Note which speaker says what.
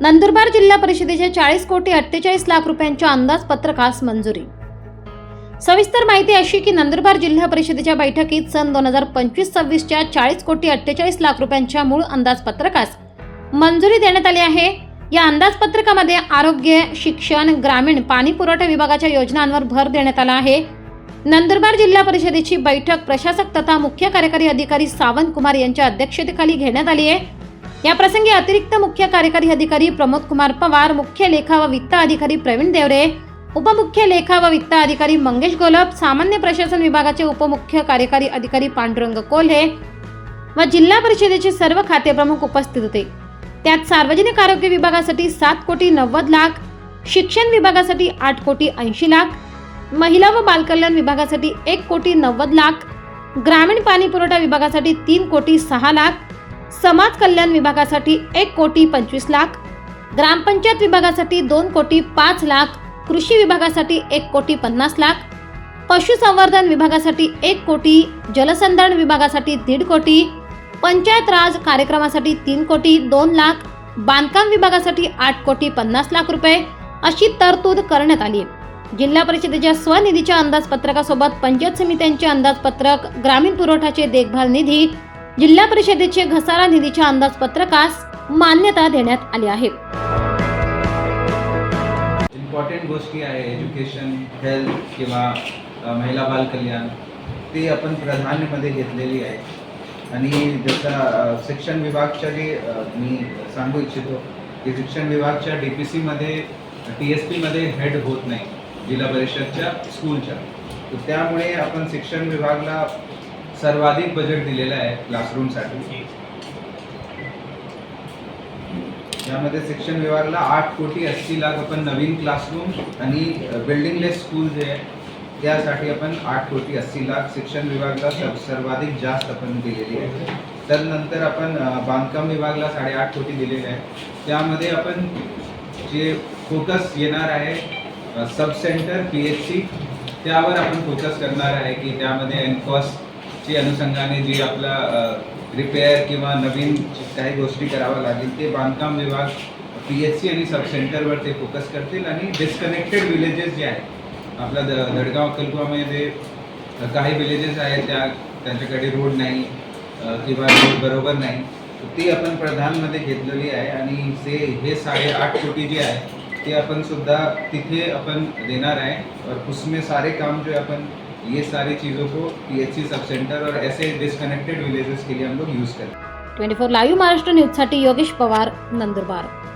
Speaker 1: नंदुरबार जिल्हा परिषदेच्या चाळीस कोटी अठ्ठेचाळीस लाख रुपयांच्या अंदाजपत्रकास मंजुरी. सविस्तर माहिती अशी की नंदुरबार जिल्हा परिषदेच्या बैठकीत सन दोन हजार पंचवीस सव्वीसच्या चाळीस कोटी अठ्ठेचाळीस लाख रुपयांच्या मूळ अंदाजपत्रकास मंजुरी देण्यात आली आहे. या अंदाजपत्रकामध्ये आरोग्य शिक्षण ग्रामीण पाणी पुरवठा विभागाच्या योजनांवर भर देण्यात आला आहे. नंदुरबार जिल्हा परिषदेची बैठक प्रशासक तथा मुख्य कार्यकारी अधिकारी सावंत कुमार यांच्या अध्यक्षतेखाली घेण्यात आली आहे. या प्रसंगी अतिरिक्त मुख्य कार्यकारी अधिकारी प्रमोद कुमार पवार मुख्य लेखा व वित्त अधिकारी प्रवीण देवरे उपमुख्य लेखा व वित्त अधिकारी मंगेश गोलप सामान्य प्रशासन विभागाचे उपमुख्य कार्यकारी अधिकारी पांडुरंग कोल्हे व जिल्हा परिषदेचे सर्व खाते प्रमुख उपस्थित होते. त्यात सार्वजनिक आरोग्य विभागासाठी सात कोटी नव्वद लाख शिक्षण विभागासाठी आठ कोटी ऐंशी लाख महिला व बालकल्याण विभागासाठी एक कोटी नव्वद लाख ग्रामीण पाणी पुरवठा विभागासाठी तीन कोटी सहा लाख समाज कल्याण विभागासाठी एक कोटी पंचवीस लाख ग्रामपंचायत विभागासाठी दोन कोटी पाच लाख कृषी विभागासाठी एक कोटी पन्नास लाख पशुसंवर्धन विभागासाठी एक कोटी जलसंधारण विभागासाठी दीड कोटी पंचायत राज कार्यक्रमासाठी तीन कोटी दोन लाख बांधकाम विभागासाठी आठ कोटी पन्नास लाख रुपये अशी तरतूद करण्यात आली. जिल्हा परिषदेच्या स्वनिधीच्या अंदाजपत्रकासोबत पंचायत समित्यांचे अंदाजपत्रक ग्रामीण पुरवठ्याचे देखभाल निधी जिल्हा परिषदेचे घसारा निधीच्या अंदाजपत्रकास मान्यता देण्यात आली आहे.
Speaker 2: इम्पॉर्टंट गोष्टी आहे एज्युकेशन हेल्थ किंवा महिला बाल कल्याण ते आपण प्राधान्यमध्ये घेतलेली आहे. आणि जसं शिक्षण विभागच्या जे मी सांगू इच्छितो की शिक्षण विभागच्या डी पी सीमध्ये टी एस पीमध्ये हेड होत नाही जिल्हा परिषदच्या स्कूलच्या तर त्यामुळे आपण शिक्षण विभागला सर्वाधिक बजेट दिलेलं आहे क्लासरूमसाठी यामध्ये शिक्षण विभागाला आठ कोटी अस्सी लाख आपण नवीन क्लासरूम आणि बिल्डिंगलेस स्कूल जे आहे त्यासाठी आपण आठ कोटी अस्सी लाख शिक्षण विभागाला सर्वाधिक जास्त आपण दिलेली आहे. त्यानंतर आपण बांधकाम विभागाला साडेआठ कोटी दिलेले आहे. त्यामध्ये आपण जे फोकस येणार आहे sub centre P H C त्यावर आपण फोकस करणार आहे की त्यामध्ये एनकॉसची अनुषंगाने जी आपला रिपेअर किंवा नवीन काही गोष्टी कराव्या लागेल ते बांधकाम विभाग पी एच सी आणि सब सेंटरवर ते फोकस करतील आणि डिस्कनेक्टेड विलेजेस जे आहेत आपल्या द दडगाव अक्कलकुवामध्ये काही विलेजेस आहेत त्या त्यांच्याकडे रोड नाही किंवा रोड बरोबर नाही ती आपण प्रधानमध्ये घेतलेली आहे आणि से हे साडेआठ कोटी जे आहे ते आपण सुद्धा तिथे आपण देणार आहे. और उसमें सारे काम जो आपण ये सारी चीज़ों को P H C sub centre और ऐसे डिस्कनेक्टेड विलेजेस के लिए हम लोग यूज़ करें
Speaker 1: ट्वेंटी फोर लाईव्ह महाराष्ट्र न्यूजसाठी योगेश पवार नंदुरबार।